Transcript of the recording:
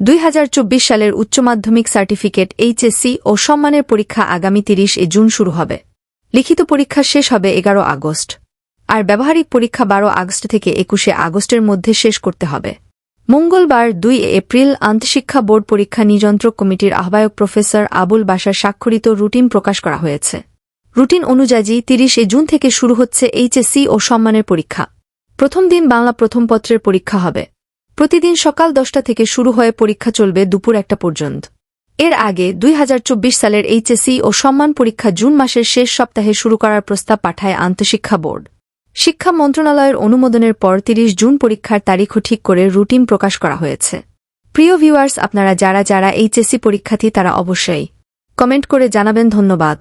দুই হাজার চব্বিশ সালের উচ্চ মাধ্যমিক সার্টিফিকেট এইচএসসি ও সম্মানের পরীক্ষা আগামী তিরিশ এ জুন শুরু হবে। লিখিত পরীক্ষা শেষ হবে এগারো আগস্ট। আর ব্যবহারিক পরীক্ষা বারো আগস্ট থেকে একুশে আগস্টের মধ্যে শেষ করতে হবে। মঙ্গলবার দুই এপ্রিল আন্তঃশিক্ষা বোর্ড পরীক্ষা নিযন্ত্রক কমিটির আহ্বায়ক প্রফেসর আবুল বাসার স্বাক্ষরিত রুটিন প্রকাশ করা হয়েছে। রুটিন অনুযায়ী তিরিশে জুন থেকে শুরু হচ্ছে এইচএসসি ও সম্মানের পরীক্ষা। প্রথম দিন বাংলা প্রথম পত্রের পরীক্ষা হবে। প্রতিদিন সকাল দশটা থেকে শুরু হয়ে পরীক্ষা চলবে দুপুর একটা পর্যন্ত। এর আগে দুই হাজার চব্বিশ সালের এইচএসসি ও সম্মান পরীক্ষা জুন মাসের শেষ সপ্তাহে শুরু করার প্রস্তাব পাঠায় আন্তঃশিক্ষা বোর্ড। শিক্ষা মন্ত্রণালয়ের অনুমোদনের পর তিরিশ জুন পরীক্ষার তারিখও ঠিক করে রুটিন প্রকাশ করা হয়েছে। প্রিয় ভিউয়ার্স, আপনারা যারা যারা এইচএসসি পরীক্ষার্থী, তারা অবশ্যই কমেন্ট করে জানাবেন। ধন্যবাদ।